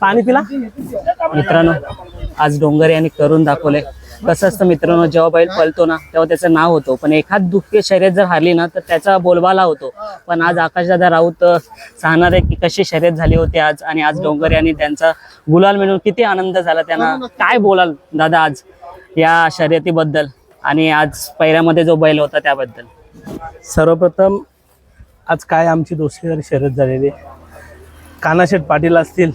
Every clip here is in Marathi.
पाणी पिला? मित्रांनो आज डोंगर यांनी करून दाखवले. कसं असतं मित्रांनो जेव्हा बैल पळतो ना तेव्हा त्याचं नाव होतो. पण एखाद दुःखी शर्यत जर हारली ना तर त्याचा बोलबाला होतो. पण आज आकाशदादा राऊत सांगणार आहे की कशी शर्यत झाली होती आज. आणि आज डोंगर यांनी त्यांचा गुलाल मिळून किती आनंद झाला त्यांना. काय बोलाल दादा आज या शर्यतीबद्दल? आणि आज पहिऱ्यामध्ये जो बैल होता त्याबद्दल. सर्वप्रथम आज काय आमची दोस्तीदारी शर्यत झालेली आहे. कानाशेठ पाटील असतील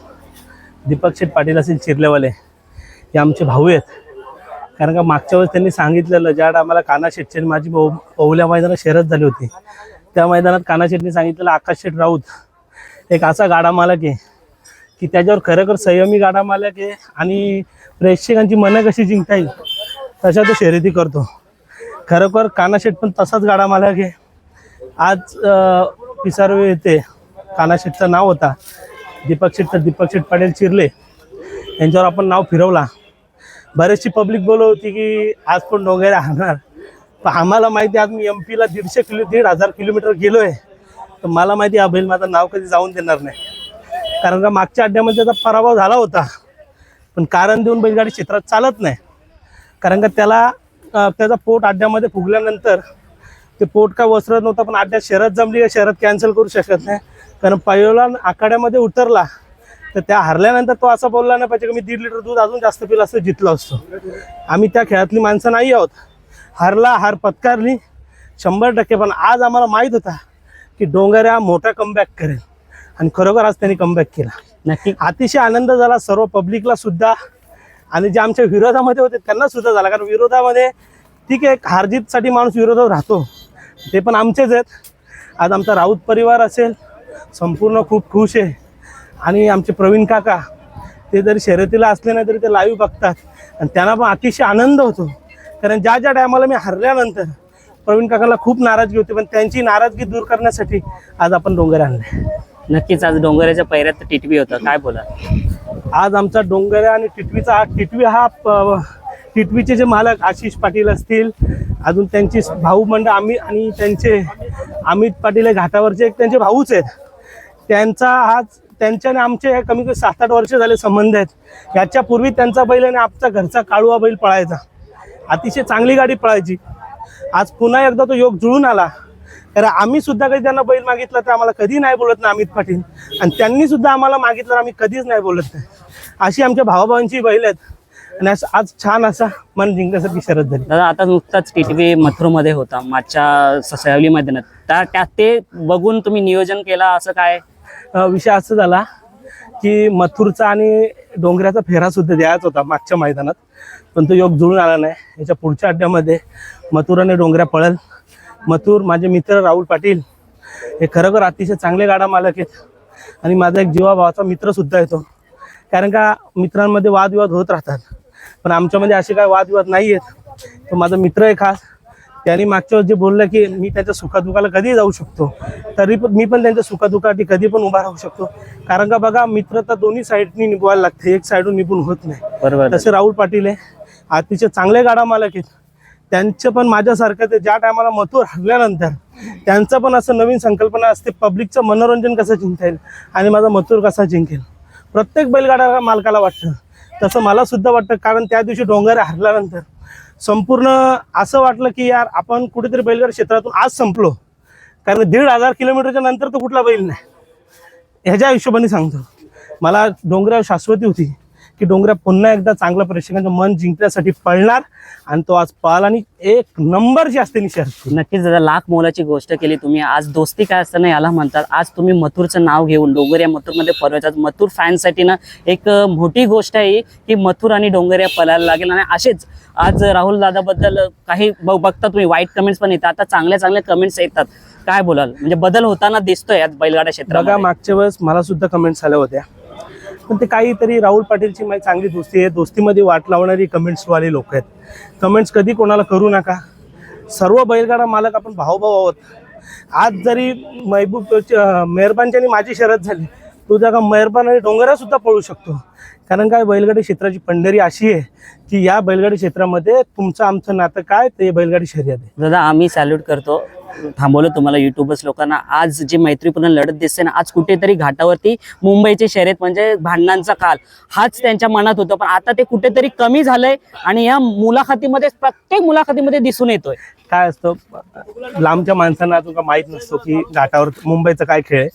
दीपक शेठ पाटील असतील चिरलेवाले हे आमचे भाऊ आहेत. कारण का मागच्या वेळेस त्यांनी सांगितलेलं ज्या टायमाला कानाशेठचे माझी बहु बहुल्या मैदानात शर्यत झाली होती त्या मैदानात कानाशेठने सांगितलेलं आकाश शेठ राऊत एक असा गाडा मालक आहे की त्याच्यावर खरोखर संयमी गाडा मालक आहे आणि प्रेक्षकांची मनं कशी जिंकता येईल तशा तो शर्यती करतो. खरोखर कानाशेठ पण तसाच गाडा मालक आहे. आज पिसारवे येते कानाशेठचं नाव होता. दीपक शेठ तर दीपक शेठ पाटील चिरले यांच्यावर आपण नाव फिरवला. बरेचशी पब्लिक बोलत होती की आज पण डोंगरे राहणार पण आम्हाला माहिती आज मी एम पीला दीडशे किलो दीड हजार किलोमीटर गेलो आहे तर मला माहिती आहे, हा बैल माझं नाव कधी जाऊन देणार नाही. कारण का मागच्या अड्ड्यामध्ये त्याचा पराभव झाला होता. पण कारण देऊन बैलगाडी क्षेत्रात चालत नाही. कारण का त्याला त्याचा पोट अड्ड्यामध्ये फुगल्यानंतर ते पोट का वसरत नव्हतं पण अड्ड्यात शरद जमली का शरद कॅन्सल करू शकत नाही. कारण पहिला आखाड्यामध्ये उतरला तर त्या हरल्यानंतर तो असं बोलला नाही पाहिजे की मी दीड लिटर दूध अजून जास्त पिलं असतं जितलो असतो. आम्ही त्या खेळातली माणसं नाही आहोत. हारला हार पत्कारली शंभर टक्के पण आज आम्हाला माहीत होता की डोंगऱ्या मोठा कमबॅक करेल. आणि खरोखर आज त्यांनी कमबॅक केला. नक्की. अतिशय आनंद झाला सर्व पब्लिकला सुद्धा. आणि जे आमच्या विरोधामध्ये होते त्यांना सुद्धा झाला. कारण विरोधामध्ये ठीक आहे हारजीतसाठी माणूस विरोधात राहतो. ते पण आमचेच आहेत. आज आमचा राऊत परिवार असेल संपूर्ण खूप खुश आहे. आणि आमचे प्रवीण काका ते जरी शर्यतीला असले नाही तरी ते लाईव्ह बघतात. आणि त्यांना पण अतिशय आनंद होतो. कारण ज्या ज्या टायमाला मी हरल्यानंतर प्रवीण काकाला खूप नाराजगी होती. पण त्यांची नाराजगी दूर करण्यासाठी आज आपण डोंगर आणले. नक्कीच आज डोंगराच्या पहिऱ्यात टिटवी होता. काय बोला आज आमचा डोंगऱ्या आणि टिटवीचा हा टिटवी हा टिटवीचे जे मालक आशिष पाटील असतील अजून त्यांची भाऊ मंडळ आम्ही आणि त्यांचे अमित पाटील हे घाटावरचे एक त्यांचे भाऊच आहेत. त्यांचा आज त्यांच्याने आमचे हे कमी कमी सात आठ वर्ष झाले संबंध आहेत. याच्या पूर्वी त्यांचा बैल आणि आमचा घरचा काळूवा बैल पळायचा. अतिशय चांगली गाडी पळायची. आज पुन्हा एकदा तो योग जुळून आला. कारण आम्ही सुद्धा कधी त्यांना बैल मागितला तर आम्हाला कधी नाही बोलत ना अमित पाटील. आणि त्यांनी सुद्धा आम्हाला मागितलं तर आम्ही कधीच नाही बोलत नाही. अशी आमच्या भावाभावांची बैल आहेत. आणि आज- आज छान असा मन जिंकण्यासाठी शरद झाली. दादा आता नुकताच टिटवी मथुरमध्ये होता. मागच्या ससावली मैदानात. त्या ते बघून तुम्ही नियोजन केला असं काय? विषय असं झाला की मथुरचा आणि डोंगऱ्याचा फेरा सुद्धा द्यायचा होता मागच्या मैदानात पण तो योग जुळून आला नाही. याच्या पुढच्या अड्ड्यामध्ये मथुर आणि डोंगऱ्या पळल. मथुर माझे मित्र राहुल पाटील हे खरोखर अतिशय चांगले गाडा मालक आहेत आणि माझा एक जीवाभावाचा मित्र सुद्धा येतो. कारण का मित्रांमध्ये वादविवाद होत राहतात पण आमच्यामध्ये असे काय वादविवाद नाही आहेत तो माझा मित्र आहे खास. त्यांनी मागच्या जे बोललं की मी त्याच्या सुखादुखाला कधी जाऊ शकतो तरी पण मी पण त्यांच्या सुखादुखासाठी कधी पण उभा राहू शकतो. कारण का बघा मित्र तर दोन्ही साईडनी निभवायला लागते एक साईडून निभून होत नाही. बरोबर. तसे राहुल पाटील आहे अतिशय चांगले गाडा मालक आहेत. त्यांचं पण माझ्यासारखं ते ज्या टायमाला मथुर हरल्यानंतर त्यांचं पण असं नवीन संकल्पना असते पब्लिकचं मनोरंजन कसं जिंकता येईल आणि माझा मथुर कसा जिंकेल? प्रत्येक बैलगाडा मालकाला वाटतं. तसं मला सुद्धा वाटतं कारण त्या दिवशी डोंगर हरल्यानंतर संपूर्ण असं वाटलं की यार आपण कुठेतरी बैलगाड क्षेत्रातून आज संपलो. कारण दीड हजार किलोमीटरच्या नंतर तो कुठला बैल नाही. ह्याच्या हिशोबाने सांगतो. मला डोंगरावर शाश्वती होती. की डोंगऱ्या पुन्हा एकदा चांगल्या प्रेक्षकांचं मन जिंकण्यासाठी पळणार आणि तो आज पळाला आणि एक नंबरची असते निशर्त नक्कीच दादा लाख मोलाची गोष्ट केली तुम्ही. आज दोस्ती काय असताना याला म्हणतात. आज तुम्ही मथुरचं नाव घेऊन डोंगर या मथुरमध्ये परवायचं. मथुर फॅनसाठी ना एक मोठी गोष्ट आहे की मथुर आणि डोंगर या पळायला लागेल. आणि असेच आज राहुल दादाबद्दल काही बघता तुम्ही वाईट कमेंट्स पण येतात. आता चांगल्या चांगल्या कमेंट्स येतात. काय बोलाल? म्हणजे बदल होताना दिसतोय आज बैलगाडा बघा क्षेत्रात मागच्या वेळेस मला सुद्धा कमेंट्स आल्या होत्या. पण ते काहीतरी राहुल पाटीलची माझी चांगली दोस्ती आहे. दोस्तीमध्ये वाट लावणारी कमेंट्सवाले लोक आहेत. कमेंट्स कधी कोणाला करू नका. सर्व बैलगाडा मालक आपण भाऊभाऊ आहोत. आज जरी महबूब मेहरबानच्यानी माझी शरद झाली तू जागा मेहरबान आणि डोंगरासुद्धा पळू शकतो. कारण काय बैलगाडी क्षेत्राची पंढरी अशी आहे की या बैलगाडी क्षेत्रामध्ये तुमचं आमचं नातं काय ते बैलगाडी शर्यत आहे. दादा आम्ही सॅल्यूट करतो. थांबवलं तुम्हाला युट्यूबर्स लोकांना. आज जी मैत्रीपूर्ण लढत दिसते ना आज कुठेतरी घाटावरती मुंबईची शर्यत म्हणजे भांडणांचा काल. हाच त्यांच्या मनात होतं पण आता ते कुठेतरी कमी झालंय आणि या मुलाखतीमध्ये प्रत्येक मुलाखतीमध्ये दिसून येतोय. काय असतं लांबच्या माणसांना अजून का माहीत नसतो की घाटावर मुंबईचा काय खेळ आहे.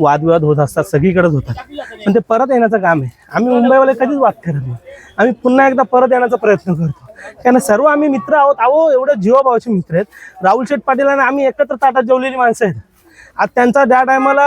वादविवाद होत असतात सगळीकडेच होतात. पण ते परत येण्याचं काम आहे. आम्ही मुंबईवाले कधीच वाद करत नाही. आम्ही पुन्हा एकदा परत येण्याचा प्रयत्न करतो. कारण सर्व आम्ही मित्र आहोत. अहो एवढे जीवाभावाचे मित्र आहेत. राहुल शेठ पाटील आणि आम्ही एकत्र ताटात जेवलेली माणसं आहेत. आज त्यांचा त्या टायमाला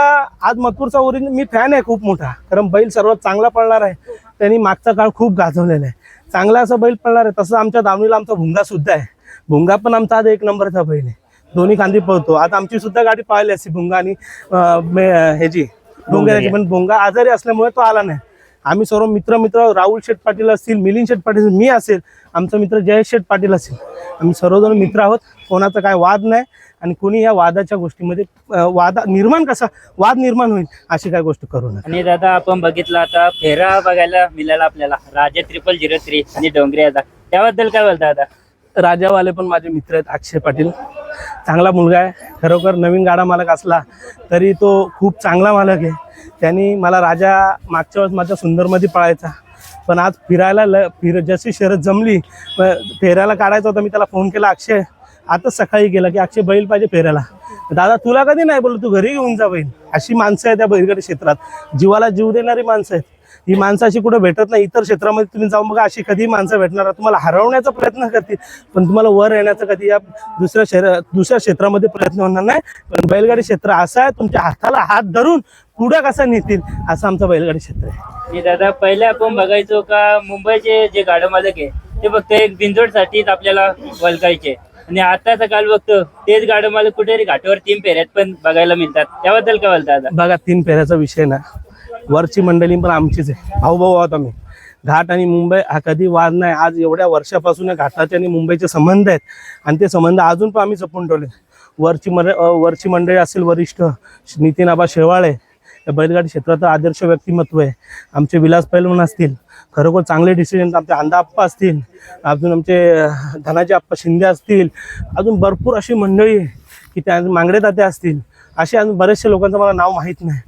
आज मथुरचा ओरिजिन मी फॅन आहे खूप मोठा. कारण बैल सर्वात चांगला पळणार आहे. त्यांनी मागचा काळ खूप गाजवलेला आहे. चांगला असा बैल पळणार आहे. तसं आमच्या दावणीला आमचा भुंगा सुद्धा आहे. भुंगा पण आमचा आज एक नंबरचा बैल आहे. दोन्ही खांदी पळतो. आता आमची सुद्धा गाडी पाहिली असती भुंगा आणि ह्याची डोंगराची. पण भुंगा आजारी असल्यामुळे तो आला नाही. आम्ही सर्व मित्र मित्र राहुल शेठ पाटील असतील मिलिंद शेठ पाटील मी असेल आमचा मित्र जयेश शेठ पाटील असेल. आम्ही सर्वजण मित्र आहोत कोणाचा काय वाद नाही आणि कोणी या वादाच्या गोष्टीमध्ये वादा निर्माण कसा वाद निर्माण होईल अशी काय गोष्ट करू नये आणि दादा आपण बघितलं आता फेरा बघायला मिळाला आपल्याला राजा ट्रिपल झिरो थ्री आणि डोंगऱ्याचा त्याबद्दल काय बोलता दादा? राजावाले पण माझे मित्र आहेत अक्षय पाटील. चांगला मुलगा आहे खरोखर नवीन गाडा मालक असला तरी तो खूप चांगला मालक आहे. त्यांनी मला राजा मागच्या वेळेस माझ्या सुंदरमध्ये पळायचा. पण आज फिरायला ल फिर जशी शरद जमली फेरायला काढायचा होता मी त्याला फोन केला अक्षय आताच सकाळी गेला की अक्षय बैल पाहिजे फेरायला दादा तुला कधी नाही बोललो? तू घरी घेऊन जा बैल. अशी माणसं आहेत त्या बैलगाडी क्षेत्रात. जीवाला जीव देणारी माणसं आहेत. ही माणसं अशी कुठे भेटत नाही इतर क्षेत्रामध्ये तुम्ही जाऊन बघा अशी कधी माणसं भेटणार. तुम्हाला हरवण्याचा प्रयत्न करतील पण तुम्हाला वर येण्याचा कधी या दुसऱ्या शहर दुसऱ्या क्षेत्रामध्ये प्रयत्न होणार नाही. पण बैलगाडी क्षेत्र असं आहे तुमच्या हाताला हात धरून पुढे कसं नेतील असं आमचं बैलगाडी क्षेत्र आहे. दादा पहिले आपण बघायचो का मुंबईचे जे गाडो मालक आहे ते फक्त एक बिंजोडसाठीच आपल्याला वलकायचे आणि आताचा काल बघतो तेच गाडो मालक कुठेतरी घाटावर तीन फेऱ्यात पण बघायला मिळतात. त्याबद्दल काय बोलता दादा? बघा तीन फेऱ्याचा विषय ना. वरची मंडळी पण आमचीच आहे. भाऊ भाऊ आहोत आम्ही. घाट आणि मुंबई हा कधी वाद नाही. आज एवढ्या वर्षापासून घाटाचे आणि मुंबईचे संबंध आहेत. आणि ते संबंध अजून पण आम्ही जपून ठेवले. वरची मर वरची मंडळी असेल वरिष्ठ नितीन आबा शेवाळे. या बैलगाडी क्षेत्राचं आदर्श व्यक्तिमत्व आहे. आमचे विलास पैलवान असतील. खरोखर चांगले डिसिजन आमचे अंदा असतील. अजून आमचे धनाजी आप्पा शिंदे असतील. अजून भरपूर अशी मंडळी आहे की त्या मांगडे ताते असतील. असे अजून बरेचसे लोकांचं मला नाव माहीत नाही.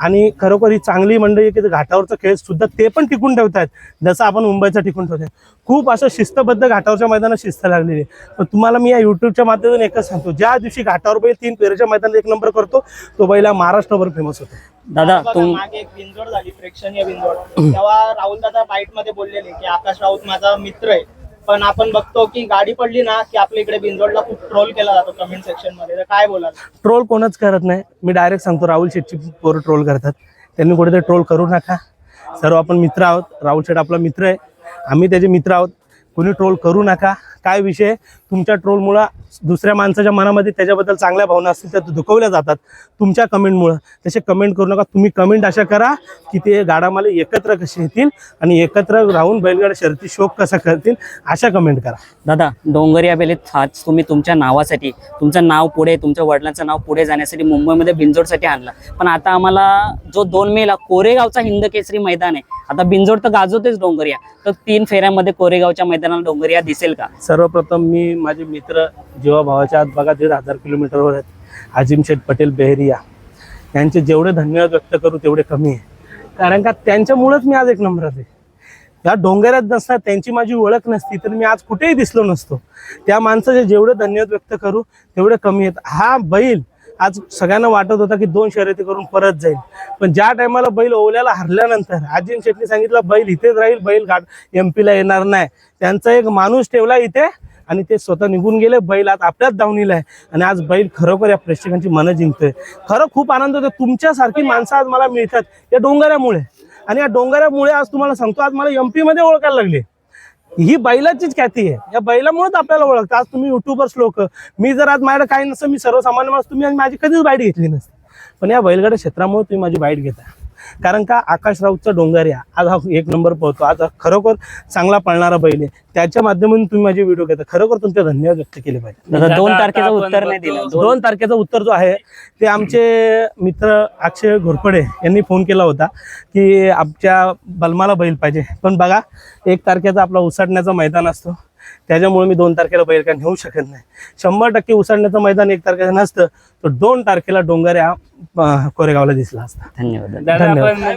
आणि खरोखर ही चांगली मंडळी की घाटावरचा खेळ सुद्धा ते पण टिकून ठेवतात जसं आपण मुंबईचा टिकून ठेवतोय. खूप असं शिस्तबद्ध घाटावरच्या मैदानात शिस्त लागलेली आहे. पण तुम्हाला मी या युट्यूबच्या माध्यमातून एकच सांगतो ज्या दिवशी घाटावर बैल तीन पेरेच्या मैदानात एक नंबर करतो तो बैल हा महाराष्ट्रभर फेमस होतो. दादा मागे एक बिंजोड झाली प्रेक्षणीय बिंजोड. तेव्हा राहुल दादा बाईटमध्ये बोललेले की आकाश राऊत माझा मित्र आहे. पण आपण बघतो की गाडी पडली ना की आपल्या इकडे बिंजोडला खूप ट्रोल केला जातो कमेंट सेक्शनमध्ये. तर काय बोला ट्रोल कोणच करत नाही. मी डायरेक्ट सांगतो राहुल शेटची पोरं ट्रोल करतात. त्यांनी कुठेतरी ट्रोल करू नका. सर्व आपण मित्र आहोत. राहुल शेट आपला मित्र आहे. आम्ही त्याचे मित्र आहोत. कोणी ट्रोल करू नका. काय विषय? तुमच्या ट्रोलमुळं दुसऱ्या माणसाच्या मनामध्ये त्याच्याबद्दल चांगल्या भावना असतील त्या दुखवल्या जातात. तुमच्या कमेंटमुळं तसे कमेंट करू नका. तुम्ही कमेंट अशा करा की ते गाडामाले एकत्र कसे येतील आणि एकत्र राहून बैलगाडा शर्ती शोक कसा करतील अशा कमेंट करा. दादा डोंगरिया बेलीत हाच तुम्ही तुमच्या नावासाठी तुमचं नाव पुढे तुमच्या वडिलांचं नाव पुढे जाण्यासाठी मुंबईमध्ये बिंजोडसाठी आणला. पण आता आम्हाला जो दोन मेला कोरेगावचा हिंद केसरी मैदान आहे आता बिंजोड तर गाजवतेच डोंगरिया तर तीन फेऱ्यामध्ये कोरेगावच्या मैदानाला डोंगरिया दिसेल का? सर्वप्रथम मी माझे मित्र जेव्हा भावाच्या आत बघा दीड हजार किलोमीटरवर आहेत. अजिम शेठ पटेल बेहरिया. यांचे जेवढे धन्यवाद व्यक्त करू तेवढे कमी आहे. कारण का त्यांच्यामुळंच मी आज एक नंबर आहे या डोंगरात नसता त्यांची माझी ओळख नसती तर मी आज कुठेही दिसलो नसतो. त्या माणसाचे जेवढे धन्यवाद व्यक्त करू तेवढे कमी आहेत. हा बैल आज सगळ्यांना वाटत होता की दोन शर्यती करून परत जाईल. पण ज्या टायमाला बैल ओवल्याला हरल्यानंतर अजिम शेट्टी सांगितलं बैल इथेच राहील बैल घाट एम पीला येणार नाही. त्यांचा एक माणूस ठेवला इथे आणि ते स्वतः निघून गेले. बैल आज आपल्याच धावणीला आहे. आणि आज बैल खरोखर या प्रेक्षकांची मनं जिंकतोय. खरं खूप आनंद होतो तुमच्यासारखी माणसं आज मला मिळतात या डोंगरामुळे. आणि या डोंगरामुळे आज तुम्हाला सांगतो आज मला एम पीमध्ये ओळखायला लागले. ही बैलाचीच ख्याती आहे. या बैलामुळेच आपल्याला ओळखतं आज तुम्ही युट्यूबर्स लोक मी जर आज माझ्याकडे काही नसतं मी सर्वसामान्य माणूस तुम्ही आज माझी कधीच बाईट घेतली नसते. पण या बैलगाड्या क्षेत्रामुळे तुम्ही माझी बाईट घेता कारण का आकाश राऊतचा डोंगरिया आज हा एक नंबर पळतो. आज हा खरोखर चांगला पळणारा बैल आहे. त्याच्या माध्यमातून तुम्ही माझे व्हिडिओ घेता. खरोखर तुमचे धन्यवाद व्यक्त केले पाहिजे. दोन तारखेचं उत्तर नाही. दिलं. दोन तारखेचं उत्तर जो आहे ते आमचे मित्र अक्षय घोरपडे यांनी फोन केला होता की आमच्या बलमाला बैल पाहिजे. पण बघा एक तारखेचा आपला उसाटण्याचा मैदान असतो. त्याच्यामुळे मी दोन तारखेला बैल काय नेऊ शकत नाही. शंभर टक्के उसळण्याचं मैदान एक तारखेला नसतं तर दोन तारखेला डोंगर या कोरेगावला दिसला असता. धन्यवाद. धन्यवाद.